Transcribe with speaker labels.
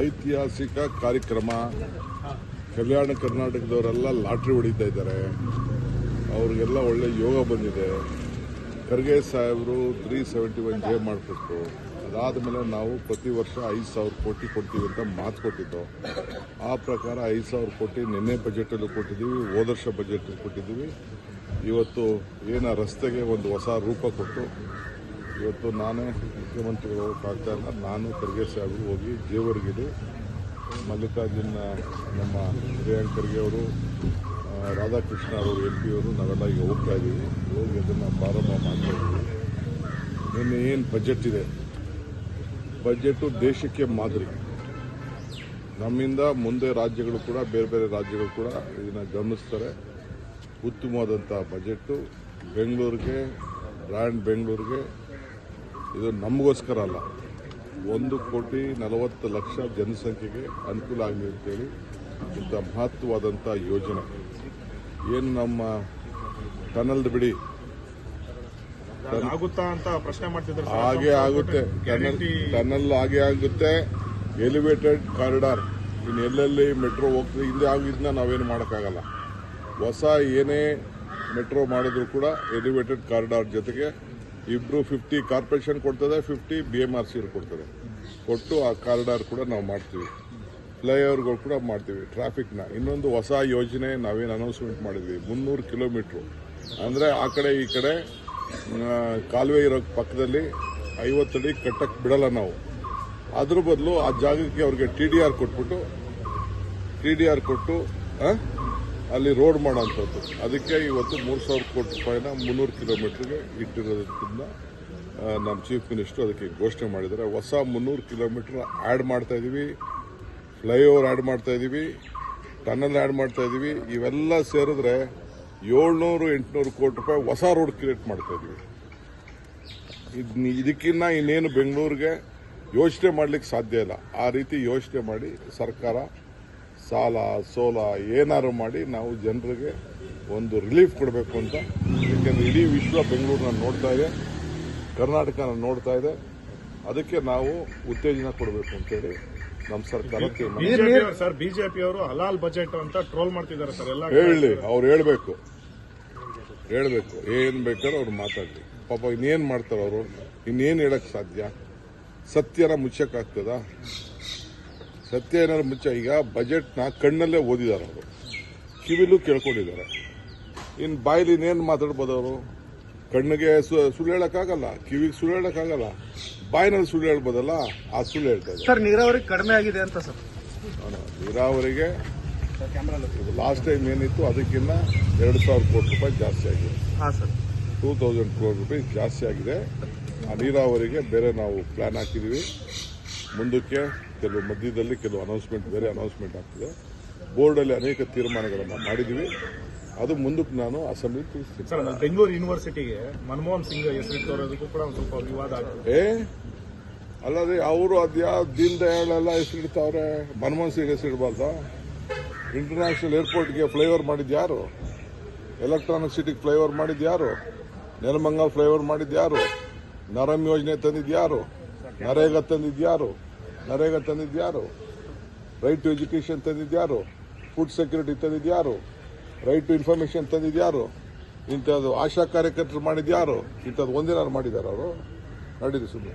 Speaker 1: ಐತಿಹಾಸಿಕ ಕಾರ್ಯಕ್ರಮ. ಕಲ್ಯಾಣ ಕರ್ನಾಟಕದವರೆಲ್ಲ ಲಾಟ್ರಿ ಹೊಡಿತಾ ಇದ್ದಾರೆ. ಅವ್ರಿಗೆಲ್ಲ ಒಳ್ಳೆ ಯೋಗ ಬಂದಿದೆ. ಖರ್ಗೆ ಸಾಹೇಬರು ತ್ರೀ ಸೆವೆಂಟಿ ಒನ್ ಜೆ ಮಾಡಿಕೊಟ್ರು ಅದಾದಮೇಲೆ ನಾವು ಪ್ರತಿ ವರ್ಷ ಐದು ಸಾವಿರ ಕೋಟಿ ಕೊಡ್ತೀವಿ ಅಂತ ಮಾತು ಕೊಟ್ಟಿದ್ದು. ಆ ಪ್ರಕಾರ ಐದು ಸಾವಿರ ಕೋಟಿ ನಿನ್ನೆ ಬಜೆಟಲ್ಲೂ ಕೊಟ್ಟಿದ್ದೀವಿ, ಹೋದ ವರ್ಷ ಬಜೆಟಲ್ಲಿ ಕೊಟ್ಟಿದ್ದೀವಿ. ಇವತ್ತು ಏನ ರಸ್ತೆಗೆ ಒಂದು ಹೊಸ ರೂಪ ಕೊಟ್ಟು ಇವತ್ತು ನಾನೇ ಮುಖ್ಯಮಂತ್ರಿಗಳು ಹೋಗೋಕ್ಕಾಗ್ತಾ ಇಲ್ಲ. ನಾನು ಖರ್ಗೆ ಸಾಹೇಬರು ಹೋಗಿ ದೇವರಗಿರಿ, ಮಲ್ಲಿಕಾರ್ಜುನ ನಮ್ಮ ಪ್ರಿಯಾಂಕ್ ಖರ್ಗೆ ಅವರು ರಾಧಾಕೃಷ್ಣ ಅವರು, ಎಂ ಪಿ ಅವರು ನಾವೆಲ್ಲ ಈಗ ಹೋಗ್ತಾ ಇದ್ದೀವಿ ಹೋಗಿ ಅದನ್ನು ಪ್ರಾರಂಭ ಮಾಡ್ತಾ ಇದ್ದೀವಿ ನಿನ್ನೆ ಏನು ಬಜೆಟ್ ಇದೆ? ಬಜೆಟು ದೇಶಕ್ಕೆ ಮಾದರಿ. ನಮ್ಮಿಂದ ಮುಂದೆ ರಾಜ್ಯಗಳು ಕೂಡ, ಬೇರೆ ಬೇರೆ ರಾಜ್ಯಗಳು ಕೂಡ ಇದನ್ನು ಗಮನಿಸ್ತಾರೆ. ಉತ್ತಮವಾದಂಥ ಬಜೆಟ್ಟು ಬೆಂಗಳೂರಿಗೆ ಬ್ರ್ಯಾಂಡ್ ಬೆಂಗಳೂರಿಗೆ ಇದು ನಮಗೋಸ್ಕರ ಅಲ್ಲ. ಒಂದು ಕೋಟಿ ನಲವತ್ತು ಲಕ್ಷ ಜನಸಂಖ್ಯೆಗೆ ಅನುಕೂಲ ಆಗಲಿ ಅಂತೇಳಿ ಇಂಥ ಮಹತ್ವವಾದಂಥ ಯೋಜನೆ. ಏನು ನಮ್ಮ ಟನಲ್ದು ಬಿಡಿ.
Speaker 2: ಆಗುತ್ತಾ ಅಂತ ಪ್ರಶ್ನೆ.
Speaker 1: ಹಾಗೆ ಆಗುತ್ತೆ. ಟನಲ್ ಟನಲ್ ಹಾಗೆ ಆಗುತ್ತೆ. Elevated corridor. ಇನ್ನು ಎಲ್ಲೆಲ್ಲಿ ಮೆಟ್ರೋ ಹೋಗ್ತದೆ ಹಿಂದೆ ಆಗಿದ್ದನ್ನ ನಾವೇನು ಮಾಡೋಕ್ಕಾಗಲ್ಲ. ಹೊಸ ಏನೇ ಮೆಟ್ರೋ ಮಾಡಿದ್ರು ಕೂಡ ಎಲಿವೇಟೆಡ್ ಕಾರಿಡಾರ್ ಜೊತೆಗೆ ಇಬ್ರು ಫಿಫ್ಟಿ ಕಾರ್ಪೊರೇಷನ್ ಕೊಡ್ತದೆ fifty B M R C ಕೊಡ್ತದೆ. ಕೊಟ್ಟು ಆ ಕಾರಿಡಾರ್ ಕೂಡ ನಾವು ಮಾಡ್ತೀವಿ. ಫ್ಲೈಓವರ್ಗಳು ಕೂಡ ಮಾಡ್ತೀವಿ ಟ್ರಾಫಿಕ್ನ ಇನ್ನೊಂದು ಹೊಸ ಯೋಜನೆ ನಾವೇನು ಅನೌನ್ಸ್ಮೆಂಟ್ ಮಾಡಿದ್ವಿ, ಮುನ್ನೂರು ಕಿಲೋಮೀಟ್ರು ಅಂದರೆ ಆ ಕಡೆ ಈ ಕಡೆ ಕಾಲುವೆ ಇರೋ ಪಕ್ಕದಲ್ಲಿ ಐವತ್ತಡಿ ಕಟ್ಟಕ್ಕೆ ಬಿಡಲ್ಲ ನಾವು. ಅದ್ರ ಬದಲು ಆ ಜಾಗಕ್ಕೆ ಅವ್ರಿಗೆ ಟಿ ಡಿ ಆರ್ ಕೊಟ್ಬಿಟ್ಟು ಟಿ ಡಿ ಆರ್ ಕೊಟ್ಟು ಅಲ್ಲಿ ರೋಡ್ ಮಾಡೋಂಥದ್ದು ಅದಕ್ಕೆ ಇವತ್ತು ಮೂರು ಸಾವಿರ ಕೋಟಿ ರೂಪಾಯಿನ ಮುನ್ನೂರು ಕಿಲೋಮೀಟ್ರಿಗೆ ಇಟ್ಟಿರೋದ್ರಿಂದ ನಮ್ಮ ಚೀಫ್ ಮಿನಿಸ್ಟರ್ ಅದಕ್ಕೆ ಘೋಷಣೆ ಮಾಡಿದ್ದಾರೆ. ಹೊಸ ಮುನ್ನೂರು ಕಿಲೋಮೀಟರ್ ಆ್ಯಡ್ ಮಾಡ್ತಾ ಇದ್ದೀವಿ ಫ್ಲೈಓವರ್ ಆ್ಯಡ್ ಮಾಡ್ತಾ ಇದ್ದೀವಿ ಟನಲ್ ಆ್ಯಡ್ ಮಾಡ್ತಾ ಇದ್ದೀವಿ ಇವೆಲ್ಲ ಸೇರಿದ್ರೆ ಏಳ್ನೂರು, ಎಂಟುನೂರು ಕೋಟಿ ರೂಪಾಯಿ ಹೊಸ ರೋಡ್ ಕ್ರಿಯೇಟ್ ಮಾಡ್ತಾ ಇದ್ದೀವಿ ಇದು ಇದಕ್ಕಿನ್ನ ಇನ್ನೇನು ಬೆಂಗಳೂರಿಗೆ ಯೋಚನೆ ಮಾಡ್ಲಿಕ್ಕೆ ಸಾಧ್ಯ ಇಲ್ಲ. ಆ ರೀತಿ ಯೋಚನೆ ಮಾಡಿ ಸರ್ಕಾರ ಸಾಲ ಸೋಲ ಏನಾರು ಮಾಡಿ ನಾವು ಜನರಿಗೆ ಒಂದು ರಿಲೀಫ್ ಕೊಡಬೇಕು ಅಂತ. ಯಾಕೆಂದ್ರೆ ಇಡೀ ವಿಶ್ವ ಬೆಂಗಳೂರನ್ನ ನೋಡ್ತಾ ಇದೆ ಕರ್ನಾಟಕನ ನೋಡ್ತಾ ಇದೆ. ಅದಕ್ಕೆ ನಾವು ಉತ್ತೇಜನ ಕೊಡಬೇಕು ಅಂತೇಳಿ ನಮ್ಮ ಸರ್ಕಾರ
Speaker 2: ಬಿಜೆಪಿಯವರು ಸರ್ ಬಿಜೆಪಿ ಅವರು ಹಲಾಲ್ ಬಜೆಟ್ ಅಂತ ಟ್ರೋಲ್ ಮಾಡ್ತಿದ್ದಾರೆ ಸರ್ ಎಲ್ಲ
Speaker 1: ಹೇಳಿ ಅವ್ರು ಹೇಳಬೇಕು. ಹೇಳಬೇಕು. ಏನ್ ಬೇಕಾದ್ರೆ ಅವ್ರು ಮಾತಾಡ್ಲಿ. ಪಾಪ ಇನ್ನೇನ್ ಮಾಡ್ತಾರ ಅವರು? ಇನ್ನೇನ್ ಹೇಳಕ್ ಸಾಧ್ಯ? ಸತ್ಯನ ಮುಚ್ಚಕ್ಕಾಗ್ತದ ಸತ್ಯ ಏನಾದ್ರು ಮುಂಚೆ ಈಗ ಬಜೆಟ್ನ ಕಣ್ಣಲ್ಲೇ ಓದಿದ್ದಾರೆ ಅವರು. ಕಿವಿಲೂ ಕೇಳ್ಕೊಂಡಿದ್ದಾರೆ. ಇನ್ ಬಾಯಲ್ಲಿ ಇನ್ನೇನು ಮಾತಾಡ್ಬೋದು ಅವರು? ಕಣ್ಣಿಗೆ ಸುಳ್ಳು ಹೇಳಕ್ಕಾಗಲ್ಲ ಕಿವಿಗೆ ಸುಳ್ಳು ಹೇಳೋಕ್ಕಾಗಲ್ಲ ಬಾಯಿನಲ್ಲಿ ಸುಳ್ಳು ಹೇಳ್ಬೋದಲ್ಲ ಆ ಸುಳ್ಳು ಹೇಳ್ತಾ
Speaker 3: ಸರ್ ನೀರಾವರಿ ಕಡಿಮೆ ಆಗಿದೆ ಅಂತ ಸರ್.
Speaker 1: ನೀರಾವರಿಗೆ ಲಾಸ್ಟ್ ಟೈಮ್ ಏನಿತ್ತು ಅದಕ್ಕಿಂತ ಎರಡು ಸಾವಿರ ಕೋಟಿ ರೂಪಾಯಿ ಜಾಸ್ತಿ ಆಗಿದೆ.
Speaker 3: ಸರ್.
Speaker 1: ಟೂ ತೌಸಂಡ್ ಕ್ರೋರ್ ರೂಪಾಯಿ ಜಾಸ್ತಿ ಆಗಿದೆ. ಆ ನೀರಾವರಿಗೆ ಬೇರೆ ನಾವು ಪ್ಲಾನ್ ಹಾಕಿದ್ದೀವಿ ಮುಂದಕ್ಕೆ ಕೆಲವು ಮಧ್ಯದಲ್ಲಿ ಕೆಲವು ಅನೌನ್ಸ್ಮೆಂಟ್ ಬೇರೆ ಅನೌನ್ಸ್ಮೆಂಟ್ ಆಗ್ತದೆ. ಬೋರ್ಡಲ್ಲಿ ಅನೇಕ ತೀರ್ಮಾನಗಳನ್ನು ಮಾಡಿದ್ದೀವಿ ಅದು ಮುಂದಕ್ಕೆ ನಾನು ಅಸೆಂಬ್ಲಿ ತಿಳಿಸ್ತೀನಿ.
Speaker 2: ಸರ್ ಬೆಂಗಳೂರು ಯೂನಿವರ್ಸಿಟಿಗೆ ಮನಮೋಹನ್ ಸಿಂಗ್ ಹೆಸರಿಟ್ಟೋರೋದಕ್ಕೂ ಕೂಡ ಒಂದು ಸ್ವಲ್ಪ ವಿವಾದ ಆಗ್ತದೆ
Speaker 1: ಅಲ್ಲದೆ ಅವರು ಅದ್ಯಾ ದೀನ್ ದಯಾಳ್ ಎಲ್ಲ ಹೆಸರಿಡ್ತಾವ್ರೆ? ಮನಮೋಹನ್ ಸಿಂಗ್ ಹೆಸರಿಡಬಾರ್ದು? ಇಂಟರ್ನ್ಯಾಷನಲ್ ಏರ್ಪೋರ್ಟ್ಗೆ ಫ್ಲೈಓವರ್ ಮಾಡಿದ್ದು ಯಾರು? ಎಲೆಕ್ಟ್ರಾನಿಕ್ ಸಿಟಿಗೆ ಫ್ಲೈಓವರ್ ಮಾಡಿದ್ದು ಯಾರು? ನೆಲಮಂಗಲ್ ಫ್ಲೈಓವರ್ ಮಾಡಿದ್ದು ಯಾರು? ನರಮ್ ಯೋಜನೆ ತಂದಿದ್ದು ಯಾರು? ನರೇಗಾ ತಂದಿದ್ಯಾರು? ನರೇಗಾ ತಂದಿದ್ಯಾರು? ರೈಟ್ ಟು ಎಜುಕೇಷನ್ ತಂದಿದ್ಯಾರು? ಫುಡ್ ಸೆಕ್ಯೂರಿಟಿ ತಂದಿದ್ಯಾರು? ರೈಟ್ ಟು ಇನ್ಫಾರ್ಮೇಶನ್ ತಂದಿದ್ಯಾರು? ಇಂಥದ್ದು ಆಶಾ ಕಾರ್ಯಕರ್ತರು ಮಾಡಿದ್ಯಾರು? ಇಂಥದ್ದು ಒಂದಿನ ಮಾಡಿದ್ದಾರೆ ಅವರು? ನಡೀರಿ ಸುಮ್ಮನೆ